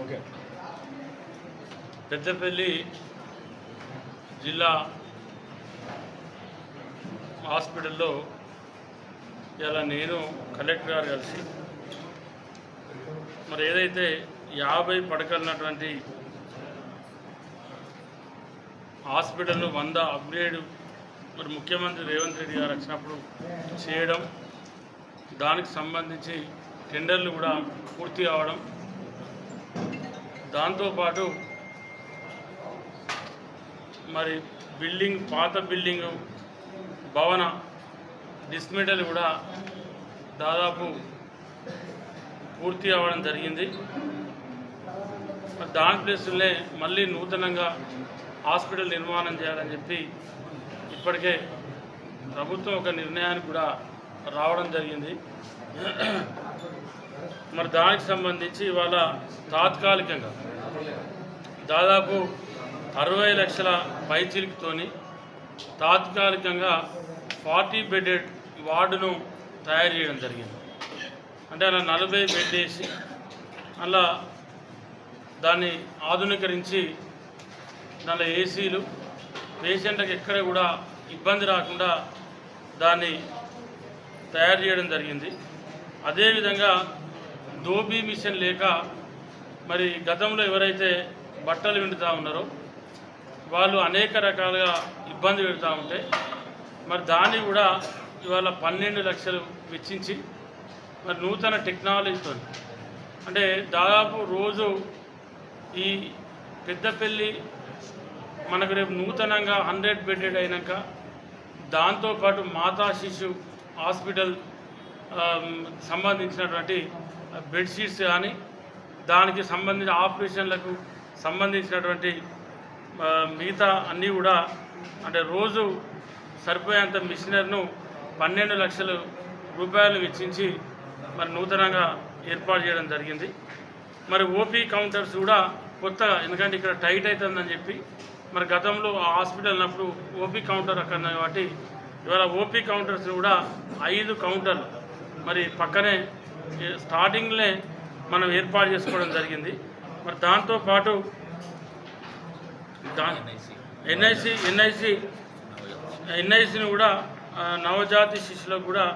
Okay. Peddapalli జిల్లా హాస్పిటల్లో ఇలా నేను కలెక్టర్ గారు కలిసి మరి ఏదైతే యాభై పడకలున్నటువంటి హాస్పిటల్ను వంద అప్గ్రేడ్ మరి ముఖ్యమంత్రి రేవంత్ రెడ్డి గారు వచ్చినప్పుడు చేయడం దానికి సంబంధించి టెండర్లు కూడా పూర్తి కావడం దాంతోపాటు మరి బిల్డింగ్ పాత బిల్డింగ్ భవన డిస్మెటల్ కూడా దాదాపు పూర్తి అవ్వడం జరిగింది. దాని ప్లేస్లోనే మళ్ళీ నూతనంగా హాస్పిటల్ నిర్మాణం చేయాలని చెప్పి ఇప్పటికే ప్రభుత్వం ఒక నిర్ణయానికి కూడా రావడం జరిగింది. మరి దానికి సంబంధించి ఇవాళ తాత్కాలికంగా దాదాపు అరవై లక్షల పైచిలుకుతోని తాత్కాలికంగా ఫార్టీ బెడెడ్ వార్డును తయారు చేయడం జరిగింది. అంటే అలా నలభై బెడ్ వేసి అలా దాన్ని ఆధునీకరించి దానిలో ఏసీలు పేషెంట్లకు ఎక్కడ కూడా ఇబ్బంది రాకుండా దాన్ని తయారు చేయడం జరిగింది. అదేవిధంగా దోబీ మిషన్ లేక మరి గతంలో ఎవరైతే బట్టలు వింటుతూ ఉన్నారో వాళ్ళు అనేక రకాలుగా ఇబ్బంది పెడుతూ ఉంటే మరి దాన్ని కూడా ఇవాళ పన్నెండు లక్షలు వెచ్చించి మరి నూతన టెక్నాలజీతో అంటే దాదాపు రోజు ఈ పెద్దపల్లి మనకు రేపు నూతనంగా హండ్రెడ్ బెడెడ్ అయినాక దాంతోపాటు మాతా శిశు హాస్పిటల్ సంబంధించినటువంటి బెడ్షీట్స్ కానీ దానికి సంబంధించిన ఆపరేషన్లకు సంబంధించినటువంటి మిగతా అన్నీ కూడా అంటే రోజు సరిపోయేంత మిషనర్ను పన్నెండు లక్షలు రూపాయలు వెచ్చించి మరి నూతనంగా ఏర్పాటు చేయడం జరిగింది. మరి ఓపీ కౌంటర్స్ కూడా కొత్తగా ఎందుకంటే ఇక్కడ టైట్ అవుతుందని చెప్పి మరి గతంలో ఆ హాస్పిటల్ ఉన్నప్పుడు ఓపీ కౌంటర్ అక్కడ కాబట్టి ఇవాళ ఓపీ కౌంటర్స్ కూడా ఐదు కౌంటర్లు మరి పక్కనే స్టార్టింగ్లే మనం ఏర్పాటు చేసుకోవడం జరిగింది. మరి దాంతోపాటు దా ఎన్ఐసి ఎన్ఐసి ఎన్ఐసిని కూడా నవజాతి శిశులకు కూడా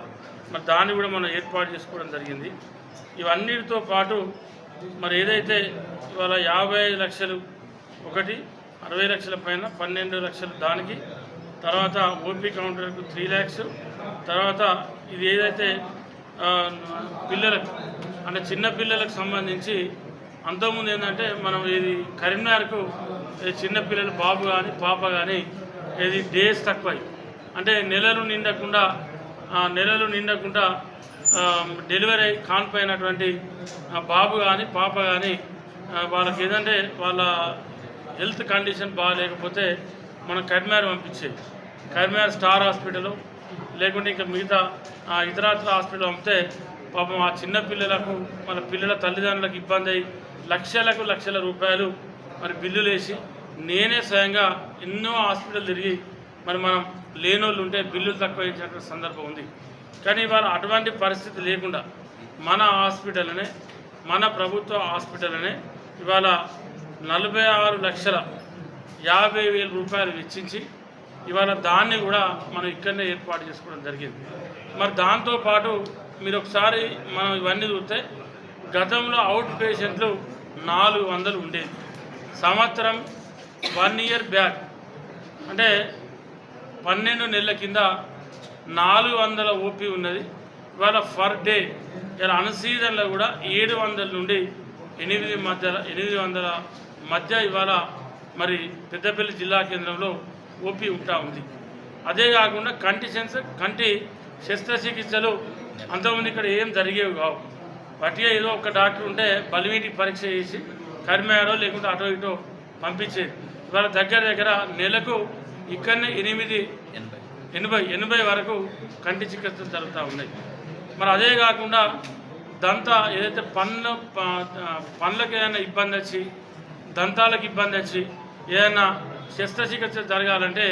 మరి దాన్ని కూడా మనం ఏర్పాటు చేసుకోవడం జరిగింది. ఇవన్నిటితో పాటు మరి ఏదైతే ఇవాళ యాభై లక్షలు ఒకటి అరవై లక్షల పైన పన్నెండు లక్షలు దానికి తర్వాత ఓపీ కౌంటర్కు త్రీ ల్యాక్స్ తర్వాత ఇది ఏదైతే పిల్లలకు అంటే చిన్న పిల్లలకు సంబంధించి అంతకుముందు ఏంటంటే మనం ఇది కరీంనగర్కు ఈ చిన్న పిల్లలు బాబు కానీ పాప కానీ ఇది డేస్ తక్కువ అంటే నెలలు నిండకుండా ఆ, నెలలు నిండకుండా డెలివరీ కానిపోయినటువంటి బాబు కానీ పాప కానీ వాళ్ళకి ఏదంటే వాళ్ళ హెల్త్ కండిషన్ బాగాలేకపోతే మనం కరీంనగర్ పంపించేది. కరీంనగర్ స్టార్ హాస్పిటల్ లేకుంటే ఇంకా మిగతా ఆ, ఇతరాత్ర హాస్పిటల్ పంపితే పాపం ఆ చిన్న పిల్లలకు మన పిల్లల తల్లిదండ్రులకు ఇబ్బంది అయ్యి లక్షలకు లక్షల రూపాయలు మరి బిల్లులు వేసి నేనే స్వయంగా ఎన్నో హాస్పిటల్ తిరిగి మరి మనం లేనోళ్ళు ఉంటే బిల్లులు తక్కువ ఇచ్చినటువంటి సందర్భం ఉంది. కానీ ఇవాళ అటువంటి పరిస్థితి లేకుండా మన హాస్పిటల్నే మన ప్రభుత్వ హాస్పిటల్నే ఇవాళ నలభై ఆరు లక్షల యాభై వేల రూపాయలు వెచ్చించి ఇవాళ దాన్ని కూడా మనం ఇక్కడనే ఏర్పాటు చేసుకోవడం జరిగింది. మరి దాంతోపాటు మీరు ఒకసారి మనం ఇవన్నీ చూస్తే గతంలో అవుట్ పేషెంట్లు నాలుగు వందలు ఉండేది సంవత్సరం వన్ ఇయర్ బ్యాక్. అంటే పన్నెండు నెలల కింద నాలుగు వందల ఓపీ ఉన్నది. ఇవాళ ఫర్ డే ఇలా అన్సీజన్లో కూడా ఏడు వందల నుండి ఎనిమిది మధ్య ఎనిమిది వందల మధ్య ఇవాళ మరి పెద్దపల్లి జిల్లా కేంద్రంలో ఓపీ ఉంటా ఉంది. అదే కాకుండా కంటి సెన్స్ కంటి శస్త్రచికిత్సలు అంతకుముందు ఇక్కడ ఏం జరిగేవి కావు. వాటిగా ఏదో ఒక డాక్టర్ ఉంటే బలివీటి పరీక్ష చేసి కరిమేడో లేకుంటే అటో ఇటో పంపించేది. ఇవాళ దగ్గర దగ్గర నెలకు ఇక్కడనే ఎనిమిది ఎనభై. ఎనభై వరకు కంటి చికిత్సలు జరుగుతూ ఉన్నాయి. మరి అదే కాకుండా దంత ఏదైతే పన్ను ప- పళ్ళకి ఏదైనా ఇబ్బంది వచ్చి దంతాలకు ఇబ్బంది వచ్చి ఏదైనా శస్త్రచికిత్స జరగాలంటే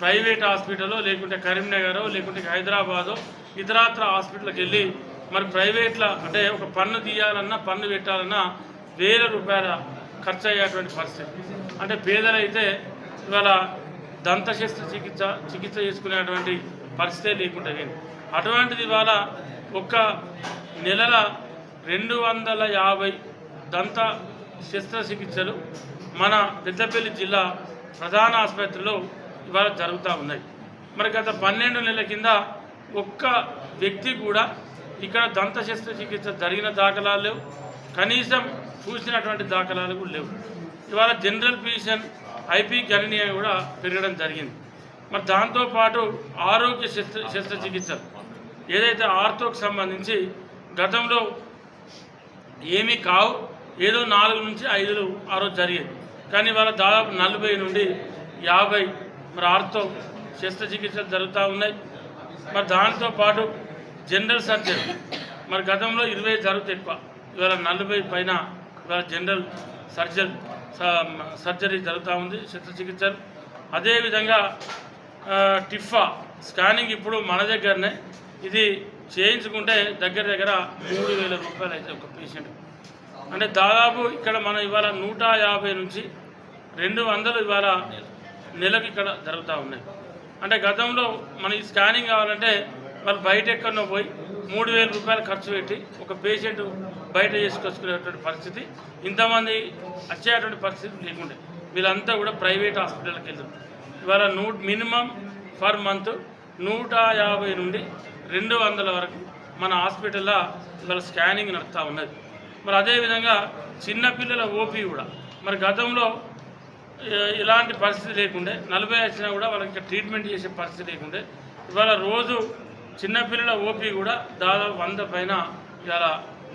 ప్రైవేట్ హాస్పిటల్లో లేకుంటే కరీంనగర్ లేకుంటే హైదరాబాదో ఇతరాత్ర హాస్పిటల్కి వెళ్ళి మరి ప్రైవేట్లో అంటే ఒక పన్ను తీయాలన్నా పన్ను పెట్టాలన్నా వేల రూపాయల ఖర్చు అయ్యేటువంటి పరిస్థితి. అంటే పేదలైతే ఇవాళ దంత శస్త్రచికిత్స చికిత్స చేసుకునేటువంటి పరిస్థితే లేకుండా అటువంటిది ఇవాళ ఒక్క నెలల రెండు వందల యాభై దంత శస్త్రచికిత్సలు మన పెద్దపల్లి జిల్లా ప్రధాన ఆసుపత్రిలో ఇవాళ జరుగుతూ ఉన్నాయి మరి గత పన్నెండు నెలల కింద ఒక్క వ్యక్తి కూడా ఇక్కడ దంత శస్త్రచికిత్స జరిగిన దాఖలాలు లేవు. కనీసం చూసినటువంటి దాఖలాలు కూడా లేవు. ఇవాళ జనరల్ ఫిజిషియన్ ఐపీ గణనీయ కూడా పెరగడం జరిగింది. మరి దాంతోపాటు ఆరోగ్య శస్త్ర శస్త్రచికిత్స ఏదైతే ఆర్థోకు సంబంధించి గతంలో ఏమీ కావు ఏదో నాలుగు నుంచి ఐదులు ఆ రోజు జరిగేది. కానీ వాళ్ళ దాదాపు నలభై నుండి యాభై మరి ఆర్థో శస్త్రచికిత్సలు జరుగుతూ ఉన్నాయి. మరి దాంతో పాటు జనరల్ సర్జరీ మరి గతంలో ఇరవై జరుగుతాయి ఎక్కువ. ఇవాళ నలభై పైన ఇవాళ జనరల్ సర్జన్ స- సర్జరీ జరుగుతూ ఉంది శస్త్రచికిత్సలు. అదేవిధంగా టిఫా స్కానింగ్ ఇప్పుడు మన దగ్గరనే. ఇది చేయించుకుంటే దగ్గర దగ్గర మూడు వేల రూపాయలు అయితే ఒక పేషెంట్ అంటే దాదాపు ఇక్కడ మనం ఇవాళ నూట యాభై నుంచి రెండు వందలు ఇవాళ నెలకు ఇక్కడ జరుగుతూ ఉన్నాయి. అంటే గతంలో మన ఈ స్కానింగ్ కావాలంటే వాళ్ళు బయట ఎక్కడో పోయి మూడు వేల రూపాయలు ఖర్చు పెట్టి ఒక పేషెంట్ బయట చేసుకొచ్చుకునేటువంటి పరిస్థితి ఇంతమంది వచ్చేటువంటి పరిస్థితి లేకుండే. వీళ్ళంతా కూడా ప్రైవేట్ హాస్పిటల్కి వెళ్తారు ఇవాళ నూ మినిమం పర్ మంత్ నూట యాభై నుండి రెండు వందల వరకు మన హాస్పిటల్లో ఇవాళ స్కానింగ్ నడుస్తూ ఉన్నది. మరి అదేవిధంగా చిన్నపిల్లల ఓపీ కూడా. మరి గతంలో ఇలాంటి పరిస్థితి లేకుండే. నలభై వచ్చినా కూడా వాళ్ళకి ట్రీట్మెంట్ చేసే పరిస్థితి లేకుండే. ఇవాళ రోజు చిన్నపిల్లల ఓపీ కూడా దాదాపు వంద పైన ఇలా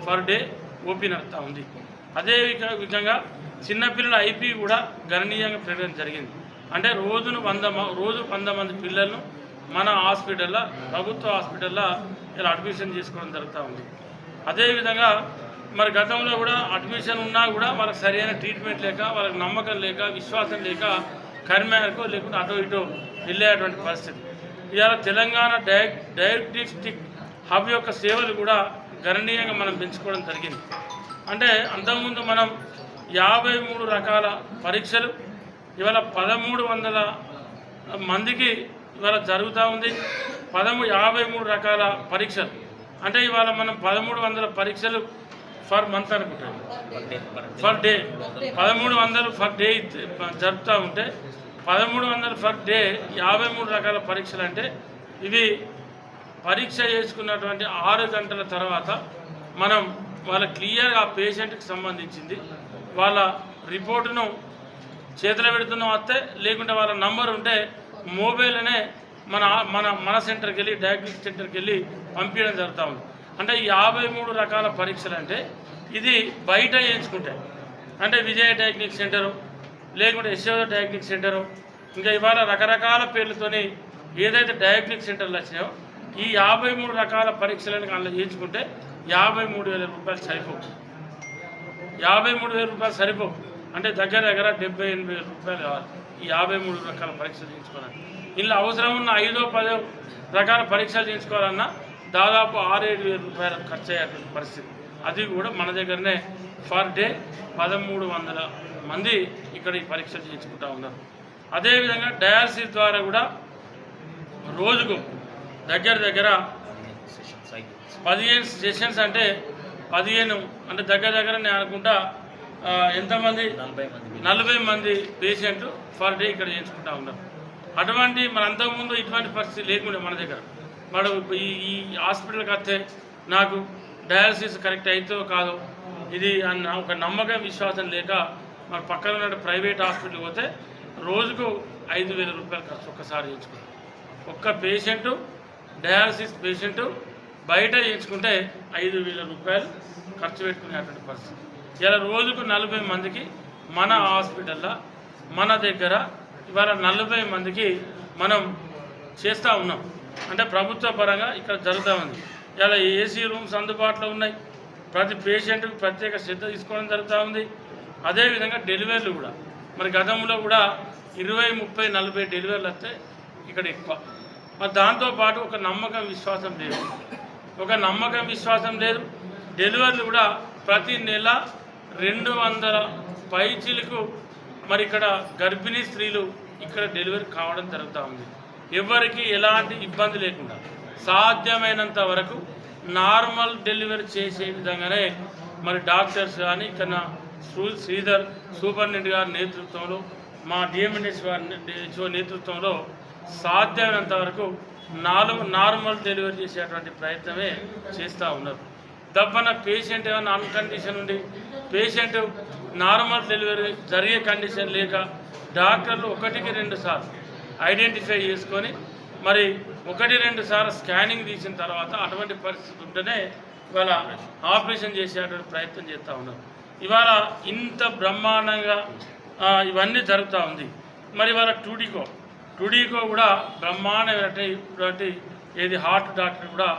పర్ డే ఓపీ నడుస్తూ ఉంది. అదే విధంగా చిన్నపిల్లల ఐపీ కూడా గణనీయంగా పెరగడం జరిగింది. అంటే రోజును వంద రోజు వంద మంది పిల్లలను మన హాస్పిటల్లో ప్రభుత్వ హాస్పిటల్లో ఇలా అడ్మిషన్ చేసుకోవడం జరుగుతూ ఉంది. అదేవిధంగా మరి గతంలో కూడా అడ్మిషన్ ఉన్నా కూడా వాళ్ళకి సరైన ట్రీట్మెంట్ లేక వాళ్ళకి నమ్మకం లేక విశ్వాసం లేక కరిమేరకు లేకుంటే అటో ఇటో వెళ్ళేటువంటి పరిస్థితి. ఇవాళ తెలంగాణ డయ డయాగ్నోస్టిక్ హబ్ యొక్క సేవలు కూడా గణనీయంగా మనం పెంచుకోవడం జరిగింది. అంటే అంతకుముందు మనం యాభై మూడు రకాల పరీక్షలు ఇవాళ పదమూడు వందల మందికి ఇవాళ జరుగుతూ ఉంది. పదము యాభై మూడు రకాల పరీక్షలు. అంటే ఇవాళ మనం పదమూడు వందల పరీక్షలు ఫర్ మంత్ అనుకుంటాను ఫర్ డే. పదమూడు వందలు ఫర్ డే జరుపుతూ ఉంటే పదమూడు వందలు ఫర్ డే యాభై మూడు రకాల పరీక్షలు అంటే ఇవి పరీక్ష చేసుకున్నటువంటి ఆరు గంటల తర్వాత మనం వాళ్ళ క్లియర్గా ఆ పేషెంట్కి సంబంధించింది వాళ్ళ రిపోర్టును చేతిలో పెడుతున్నాం వస్తే లేకుంటే వాళ్ళ నంబర్ ఉంటే మొబైల్నే మన మన మన సెంటర్కి వెళ్ళి డయాగ్నోస్టిక్ సెంటర్కి వెళ్ళి పంపించడం జరుగుతూ ఉంది. అంటే ఈ యాభై మూడు రకాల పరీక్షలు అంటే ఇది బయట చేయించుకుంటాయి. అంటే విజయ డయాగ్నిక్ సెంటరు లేకుంటే యశోద డయాగ్నిక్ సెంటరు ఇంకా ఇవాళ రకరకాల పేర్లతోని ఏదైతే డయాగ్నిక్ సెంటర్లు వచ్చినాయో ఈ యాభై మూడు రకాల పరీక్షలను అందులో చేయించుకుంటే యాభై మూడు వేల రూపాయలు సరిపోవు. యాభై మూడు వేల రూపాయలు సరిపోవు. అంటే దగ్గర దగ్గర డెబ్బై ఎనభై వేల రూపాయలు కావాలి ఈ యాభై మూడు రకాల పరీక్షలు చేయించుకోవాలి ఇందులో అవసరం ఉన్న ఐదో పదో రకాల పరీక్షలు చేయించుకోవాలన్నా దాదాపు ఆరు ఏడు వేల రూపాయలు ఖర్చు అయ్యేటువంటి పరిస్థితి. అది కూడా మన దగ్గరనే ఫర్ డే పదమూడు వందల మంది ఇక్కడ ఈ పరీక్షలు చేయించుకుంటా ఉన్నారు. అదేవిధంగా డయాలసిస్ ద్వారా కూడా రోజుకు దగ్గర దగ్గర పదిహేను సెషన్స్ అంటే పదిహేను అంటే దగ్గర దగ్గర నేను అనుకుంటా ఎంతమంది? నలభై మంది పేషెంట్ పర్ డే ఇక్కడ చేయించుకుంటా ఉన్నారు. అటువంటి మన అంతకుముందు ఇటువంటి పరిస్థితి లేకుండే మన దగ్గర. ఈ ఈ హాస్పిటల్కి వస్తే నాకు డయాలసిస్ కరెక్ట్ అవుతుందో కాదో ఇది అన్న ఒక నమ్మకం విశ్వాసం లేక మన పక్కన ఉన్న ప్రైవేట్ హాస్పిటల్కి పోతే రోజుకు ఐదు వేల రూపాయలు ఖర్చు ఒక్కసారి చేయించుకుంటాం ఒక్క పేషెంటు డయాలసిస్ పేషెంటు బయట చేయించుకుంటే ఐదు వేల రూపాయలు ఖర్చు పెట్టుకునేటువంటి పరిస్థితి. ఇలా రోజుకు నలభై మందికి మన హాస్పిటల్లో మన దగ్గర ఇవాళ నలభై మందికి మనం చేస్తూ ఉన్నాం. అంటే ప్రభుత్వ పరంగా ఇక్కడ జరుగుతూ ఉంది. ఇలా ఏసీ రూమ్స్ అందుబాటులో ఉన్నాయి. ప్రతి పేషెంట్కి ప్రత్యేక శ్రద్ధ తీసుకోవడం జరుగుతూ ఉంది. అదేవిధంగా డెలివరీలు కూడా. మరి గతంలో కూడా ఇరవై ముప్పై నలభై డెలివరీలు వస్తే ఇక్కడ ఎక్కువ. మరి దాంతోపాటు ఒక నమ్మకం విశ్వాసం లేదు. ఒక నమ్మకం విశ్వాసం లేదు. డెలివరీలు కూడా ప్రతి నెల రెండు వందల పైచీలకు మరి ఇక్కడ గర్భిణీ స్త్రీలు ఇక్కడ డెలివరీ కావడం జరుగుతూ ఉంది. ఎవరికి ఎలాంటి ఇబ్బంది లేకుండా. సాధ్యమైనంత వరకు నార్మల్ డెలివరీ చేసే విధంగానే మరి డాక్టర్స్ కానీ ఇక్కడ శ్రీధర్ సూపరింటెండెంట్ గారి నేతృత్వంలో మా డిఎంఎన్ఎస్ వారి నేతృత్వంలో సాధ్యమైనంత వరకు నాలుగు నార్మల్ డెలివరీ చేసేటువంటి ప్రయత్నమే చేస్తూ ఉన్నారు. దబ్బన పేషెంట్ ఏమైనా అన్కండిషన్ ఉండి పేషెంట్ నార్మల్ డెలివరీ జరిగే కండిషన్ లేక డాక్టర్లు ఒకటికి రెండు సార్లు ఐడెంటిఫై చేసుకొని మరి ఒకటి రెండు సార్లు స్కానింగ్ తీసిన తర్వాత అటువంటి పరిస్థితి ఉంటేనే ఇవాళ ఆపరేషన్ చేసేటువంటి ప్రయత్నం చేస్తూ ఉన్నారు. ఇవాళ ఇంత బ్రహ్మాండంగా ఇవన్నీ జరుగుతూ ఉంది. మరి ఇవాళ టూడీకో టూడికో కూడా బ్రహ్మాండమైనటువంటి ఏది హార్ట్ డాక్టర్ కూడా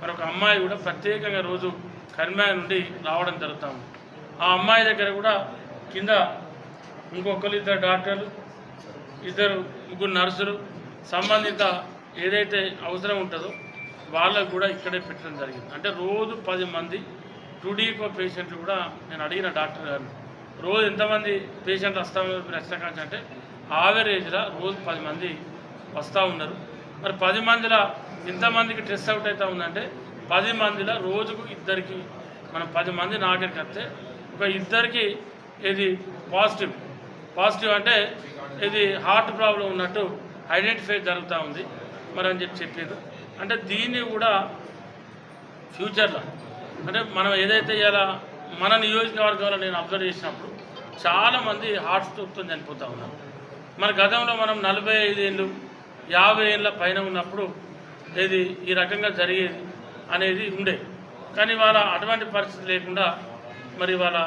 మరి ఒక అమ్మాయి కూడా ప్రత్యేకంగా రోజు కర్మాయ నుండి రావడం జరుగుతూ ఉంది. ఆ అమ్మాయి దగ్గర కూడా కింద ఇంకొకరు ఇద్దరు డాక్టర్లు ఇద్దరు ముగ్గురు నర్సులు సంబంధిత ఏదైతే అవసరం ఉంటుందో వాళ్ళకు కూడా ఇక్కడే పెట్టడం జరిగింది. అంటే రోజు పది మంది టూడీకో పేషెంట్లు కూడా నేను అడిగిన డాక్టర్ గారిని రోజు ఎంతమంది పేషెంట్లు వస్తా ఉన్నారు మీరు వచ్చిన కాంచి అంటే ఆవరేజ్లో రోజు పది మంది వస్తూ ఉన్నారు. మరి పది మందిలో ఎంతమందికి స్ట్రెస్ అవుట్ అవుతూ ఉందంటే పది మందిలో రోజుకు ఇద్దరికి మనం పది మంది నాగరికి వస్తే ఒక ఇద్దరికి ఇది పాజిటివ్ పాజిటివ్ అంటే ఇది హార్ట్ ప్రాబ్లం ఉన్నట్టు ఐడెంటిఫై జరుగుతూ ఉంది. మరి అని చెప్పి చెప్పారు అంటే దీన్ని కూడా ఫ్యూచర్లో అంటే మనం ఏదైతే ఇలా మన నియోజకవర్గంలో నేను అబ్జర్వ్ చేసినప్పుడు చాలామంది హార్ట్ స్ట్రోక్తో చనిపోతూ ఉన్నారు. మన గతంలో మనం నలభై ఐదు ఏళ్ళు యాభై ఏళ్ళ పైన ఉన్నప్పుడు ఇది ఈ రకంగా జరిగేది అనేది ఉండే. కానీ వాళ్ళ అటువంటి పరిస్థితి లేకుండా మరి వాళ్ళ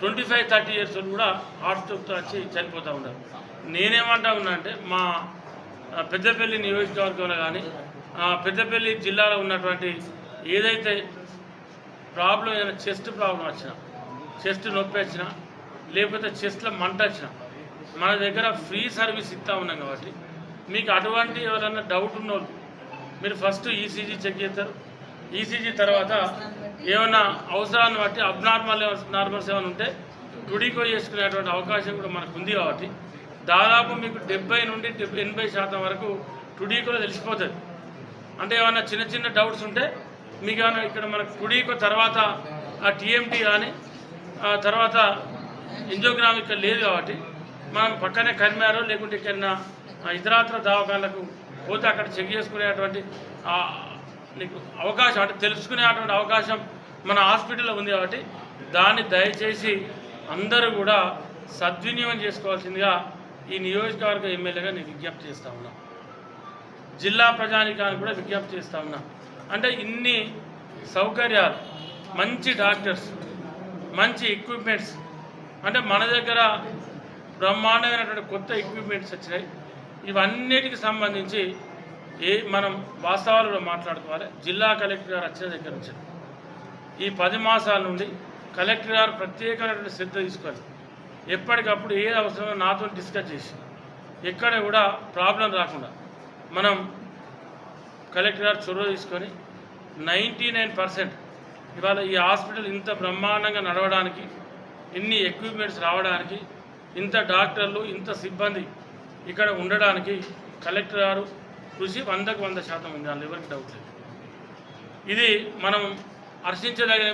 twenty five thirty years heart heart స్ట్రోక్తో వచ్చి చనిపోతూ ఉన్నారు. నేనేమంటా ఉన్నా అంటే మా పెద్దపల్లి నియోజకవర్గంలో కానీ పెద్దపల్లి జిల్లాలో ఉన్నటువంటి ఏదైతే ప్రాబ్లం ఏదైనా చెస్ట్ ప్రాబ్లం వచ్చినా చెస్ట్ నొప్పి వచ్చినా లేకపోతే చెస్ట్లో మంట వచ్చినా మన దగ్గర ఫ్రీ సర్వీస్ ఇస్తా ఉన్నాం కాబట్టి మీకు అటువంటి ఎవరైనా డౌట్ ఉన్న మీరు ఫస్ట్ ఈసీజీ చెక్ చేస్తారు. ఈసీజీ తర్వాత ఏమైనా అవసరాన్ని బట్టి అబ్నార్మల్ నార్మల్స్ ఏమైనా ఉంటే టుడికో చేసుకునేటువంటి అవకాశం కూడా మనకు ఉంది కాబట్టి దాదాపు మీకు డెబ్బై నుండి ఎనభై శాతం వరకు టుడీకో తెలిసిపోతుంది. అంటే ఏమైనా చిన్న చిన్న డౌట్స్ ఉంటే మీకు ఏమైనా ఇక్కడ మనకు టుడీకో తర్వాత ఆ టీఎంటీ కానీ ఆ తర్వాత ఎంజోగ్రామ్ ఇక్కడ లేదు కాబట్టి మనం పక్కనే కరిమారో లేకుంటే ఇక్కడ ఇతరాత్ర దవాఖానలకు పోతే అక్కడ చెక్ చేసుకునేటువంటి నీకు అవకాశం అంటే తెలుసుకునేటువంటి అవకాశం మన హాస్పిటల్లో ఉంది కాబట్టి దాన్ని దయచేసి అందరూ కూడా సద్వినియోగం చేసుకోవాల్సిందిగా ఈ నియోజకవర్గ ఎమ్మెల్యేగా నేను విజ్ఞప్తి చేస్తా ఉన్నా. జిల్లా ప్రజానికానికి కూడా విజ్ఞప్తి చేస్తా ఉన్నా. అంటే ఇన్ని సౌకర్యాలు మంచి డాక్టర్స్ మంచి ఎక్విప్మెంట్స్ అంటే మన దగ్గర బ్రహ్మాండమైనటువంటి కొత్త ఎక్విప్మెంట్స్ వచ్చినాయి. ఇవన్నిటికి సంబంధించి ఏ మనం వాస్తవాలు మాట్లాడుకోవాలి. జిల్లా కలెక్టర్ గారు వచ్చిన దగ్గర నుంచి. ఈ పది మాసాల నుండి కలెక్టర్ గారు ప్రత్యేకమైనటువంటి శ్రద్ధ తీసుకోవాలి. ఎప్పటికప్పుడు ఏది అవసరమో నాతో డిస్కస్ చేసి ఎక్కడ కూడా ప్రాబ్లం రాకుండా మనం కలెక్టర్ గారు చొరవ తీసుకొని నైంటీ నైన్ పర్సెంట్ ఇవాళ ఈ హాస్పిటల్ ఇంత బ్రహ్మాండంగా నడవడానికి ఇన్ని ఎక్విప్మెంట్స్ రావడానికి ఇంత డాక్టర్లు ఇంత సిబ్బంది ఇక్కడ ఉండడానికి కలెక్టర్ గారు కృషి వందకు వంద శాతం ఉంది. అందులో ఎవరికి డౌట్ లేదు. ఇది మనం హర్షించదగిన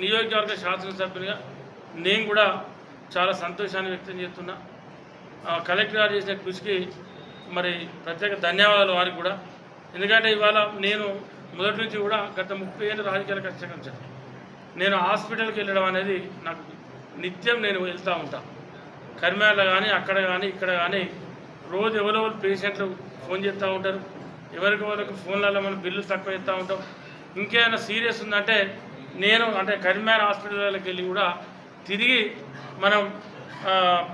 నియోజకవర్గ శాసనసభ్యునిగా నేను కూడా చాలా సంతోషాన్ని వ్యక్తం చేస్తున్నా. ఆ, కలెక్టర్ గారు చేసిన కృషికి మరి ప్రత్యేక ధన్యవాదాలు వారికి కూడా. ఎందుకంటే ఇవాళ నేను మొదటి నుంచి కూడా గత ముప్పై ఏళ్ళు రాజకీయాలు కష్టపరిచాను నేను హాస్పిటల్కి వెళ్ళడం అనేది నాకు నిత్యం నేను వెళ్తూ ఉంటాను కర్మాల కానీ అక్కడ కానీ ఇక్కడ కానీ రోజు ఎవరెవరు పేషెంట్లు ఫోన్ చేస్తూ ఉంటారు. ఎవరికి వాళ్ళకి ఫోన్లలో మనం బిల్లు తక్కువ ఇస్తూ ఉంటాం. ఇంకేమైనా సీరియస్ ఉందంటే నేను అంటే కరిమేర హాస్పిటల్కి వెళ్ళి కూడా తిరిగి మనం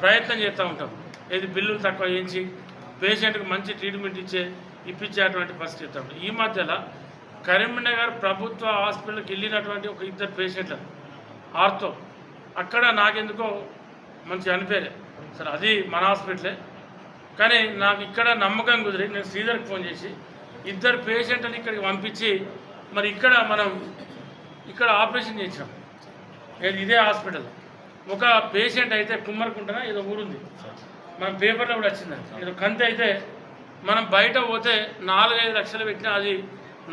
ప్రయత్నం చేస్తూ ఉంటాం. ఏది బిల్లులు తక్కువ చేయించి పేషెంట్కి మంచి ట్రీట్మెంట్ ఇచ్చే ఇప్పించేటువంటి పరిస్థితి ఇస్తాం ఈ మధ్యలో కరీంనగర్ ప్రభుత్వ హాస్పిటల్కి వెళ్ళినటువంటి ఒక ఇద్దరు పేషెంట్లు ఆర్తో. అక్కడ నాకెందుకో మంచి అనిపేరే సరే అది మన హాస్పిటలే. కానీ నాకు ఇక్కడ నమ్మకం కుదిరి నేను శ్రీధర్కి ఫోన్ చేసి ఇద్దరు పేషెంట్ని ఇక్కడికి పంపించి మరి ఇక్కడ మనం ఇక్కడ ఆపరేషన్ చేసాం ఇదే హాస్పిటల్. ఒక పేషెంట్ అయితే కుమ్మరికుంటనా ఏదో ఊరుంది. మన పేపర్లో కూడా వచ్చింది. ఏదో కంతి అయితే మనం బయట పోతే నాలుగైదు లక్షలు పెట్టినా అది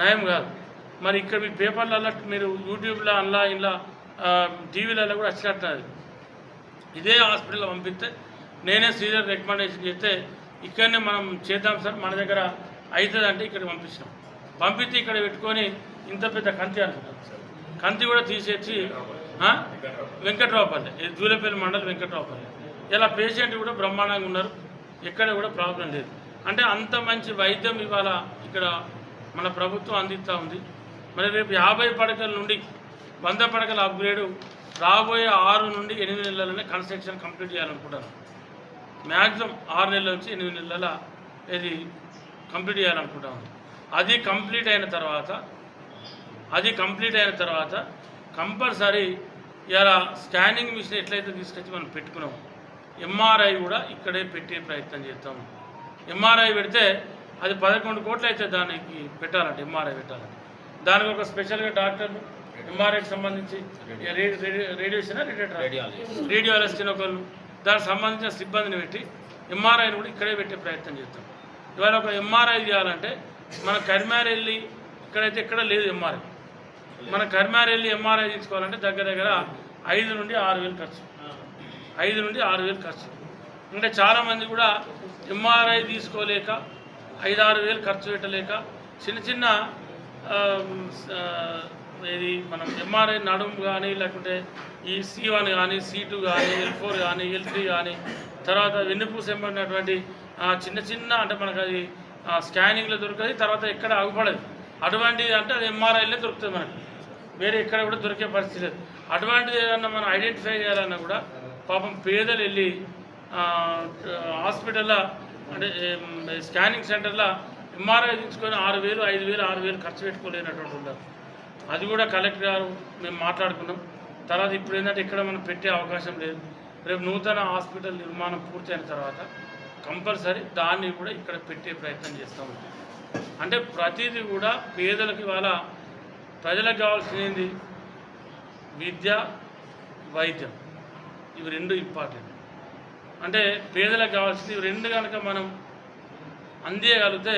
నయం కాదు. మరి ఇక్కడ మీ పేపర్లలో మీరు యూట్యూబ్లో అలా ఇలా టీవీలలో కూడా వచ్చినట్టు ఇదే హాస్పిటల్లో పంపిస్తే నేనే శ్రీధర్ రికమెండేషన్ చేస్తే ఇక్కడనే మనం చేద్దాం సార్ మన దగ్గర అవుతుంది అంటే ఇక్కడ పంపించినాం పంపిస్తే ఇక్కడ పెట్టుకొని ఇంత పెద్ద కంతి అనుకుంటాం కంతి కూడా తీసేసి వెంకట్రావుపల్లి. ఇది జూలపల్లి మండలి వెంకట్రావుపల్లి. ఇలా పేషెంట్ కూడా బ్రహ్మాండంగా ఉన్నారు. ఎక్కడ కూడా ప్రాబ్లం లేదు. అంటే అంత మంచి వైద్యం ఇవాళ ఇక్కడ మన ప్రభుత్వం అందిస్తూ ఉంది. మరి రేపు యాభై పడకల నుండి వంద పడకల అప్గ్రేడు రాబోయే ఆరు నుండి ఎనిమిది నెలలనే కన్స్ట్రక్షన్ కంప్లీట్ చేయాలనుకుంటాను మ్యాక్సిమం ఆరు నెలల నుంచి ఎనిమిది నెలల ఇది కంప్లీట్ చేయాలనుకుంటాను అది కంప్లీట్ అయిన తర్వాత అది కంప్లీట్ అయిన తర్వాత కంపల్సరీ ఇలా స్కానింగ్ మిషన్ ఎట్లయితే తీసుకొచ్చి మనం పెట్టుకున్నాం ఎంఆర్ఐ కూడా ఇక్కడే పెట్టే ప్రయత్నం చేస్తాం. ఎంఆర్ఐ పెడితే అది పదకొండు కోట్లు అయితే దానికి పెట్టాలంటే ఎంఆర్ఐ పెట్టాలంటే. దానికి ఒక స్పెషల్గా డాక్టర్లు ఎంఆర్ఐకి సంబంధించి రేడియేషన్ రేడియాలజిస్ట్ ఒకళ్ళు దానికి సంబంధించిన సిబ్బందిని పెట్టి ఎంఆర్ఐని కూడా ఇక్కడే పెట్టే ప్రయత్నం చేస్తాం. ఇవాళ ఒక ఎంఆర్ఐ చేయాలంటే మన కరిమార్ వెళ్ళి ఇక్కడైతే ఎక్కడ లేదు ఎంఆర్ఐ మన కరిమార్ వెళ్ళి ఎంఆర్ఐ తీసుకోవాలంటే దగ్గర దగ్గర ఐదు నుండి ఆరు వేలు ఖర్చు. ఐదు నుండి ఆరు వేలు ఖర్చు. అంటే చాలామంది కూడా ఎంఆర్ఐ తీసుకోలేక ఐదు ఆరు వేలు ఖర్చు పెట్టలేక చిన్న చిన్న ఇది మనం ఎంఆర్ఐ నడుము కానీ లేకుంటే ఈ సి వన్ కానీ సి టూ కానీ ఎల్ ఫోర్ కానీ ఎల్ త్రీ కానీ తర్వాత వెన్నుపూస ఎంబడినటువంటి చిన్న చిన్న అంటే మనకు అది స్కానింగ్లో దొరకదు తర్వాత ఎక్కడ ఆగుపడదు. అటువంటిది అంటే అది ఎంఆర్ఐలే దొరుకుతుంది మనకి. వేరే ఎక్కడ కూడా దొరికే పరిస్థితి లేదు. అటువంటిది ఏదన్నా మనం ఐడెంటిఫై చేయాలన్నా కూడా పాపం పేదలు వెళ్ళి హాస్పిటల్లో అంటే స్కానింగ్ సెంటర్లో ఎంఆర్ఐ తీసుకొని ఆరు వేలు ఐదు వేలు ఆరు వేలు ఖర్చు పెట్టుకోలేనటువంటి ఉంటారు అది కూడా కలెక్టర్ గారు మేము మాట్లాడుకున్నాం. తర్వాత ఇప్పుడు ఏంటంటే ఇక్కడ మనం పెట్టే అవకాశం లేదు. రేపు నూతన హాస్పిటల్ నిర్మాణం పూర్తయిన తర్వాత కంపల్సరీ దాన్ని కూడా ఇక్కడ పెట్టే ప్రయత్నం చేస్తాము అంటే ప్రతిదీ కూడా పేదలకు ఇవాళ ప్రజలకు కావాల్సింది ఏంది? విద్య వైద్యం. ఇవి రెండు ఇంపార్టెంట్ అంటే పేదలకు కావాల్సింది ఇవి రెండు కనుక మనం అందియగలిగితే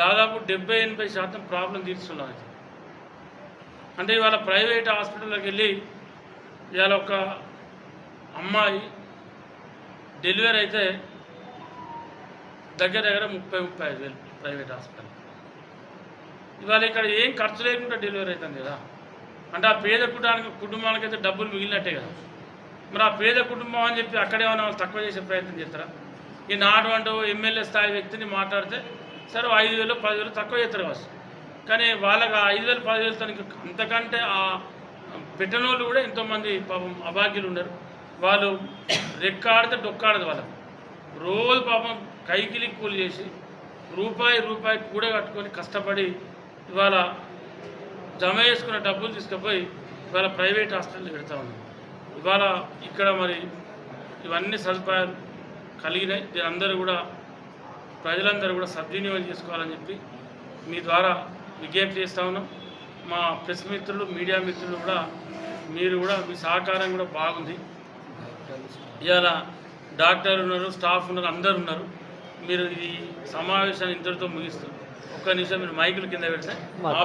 దాదాపు డెబ్బై ఎనభై శాతం ప్రాబ్లం తీర్చున్నాం అది అంటే ఇవాళ ప్రైవేట్ హాస్పిటల్లోకి వెళ్ళి ఇవాళ ఒక అమ్మాయి డెలివరీ అయితే దగ్గర దగ్గర ముప్పై ముప్పై ఐదు వేలు ప్రైవేట్ హాస్పిటల్ ఇవాళ ఇక్కడ ఏం ఖర్చు లేకుండా డెలివరీ అవుతుంది కదా. అంటే ఆ పేద కుటుంబానికి కుటుంబానికి అయితే డబ్బులు మిగిలినట్టే కదా. మరి ఆ పేద కుటుంబం అని చెప్పి అక్కడేమైనా వాళ్ళు తక్కువ చేసే ప్రయత్నం చేస్తారా? ఈ నాటువంటి ఎమ్మెల్యే స్థాయి వ్యక్తిని మాట్లాడితే సరే ఐదు వేలు పదివేలు తక్కువ చేస్తారు కావచ్చు. కానీ వాళ్ళకి ఐదు వేలు పదివేలతో అంతకంటే ఆ పెట్టిన వాళ్ళు కూడా ఎంతోమంది పాపం అభాగ్యులు ఉన్నారు వాళ్ళు రెక్కాడితే డొక్కాడదు వాళ్ళకు. రోజు పాపం కైకిలి కూలి చేసి రూపాయి రూపాయి కూడ కట్టుకొని కష్టపడి ఇవాళ జమ చేసుకున్న డబ్బులు తీసుకుపోయి ఇవాళ ప్రైవేట్ హాస్పిటల్ పెడతా ఉన్నాం. ఇవాళ ఇక్కడ మరి ఇవన్నీ సదుపాయాలు కలిగినాయి. దీని అందరూ కూడా ప్రజలందరూ కూడా సద్వినియోగం చేసుకోవాలని చెప్పి మీ ద్వారా విజ్ఞప్తి చేస్తా ఉన్నాం. మా ప్రెస్ మిత్రులు మీడియా మిత్రులు కూడా మీరు కూడా మీ సహకారం కూడా బాగుంది. ఇవాళ డాక్టర్ ఉన్నారు స్టాఫ్ ఉన్నారు అందరు ఉన్నారు. మీరు ఈ సమావేశాన్ని ఇంతటితో ముగిస్తారు ఒక్క నిమిషం మీరు మైకులు కింద పెడితే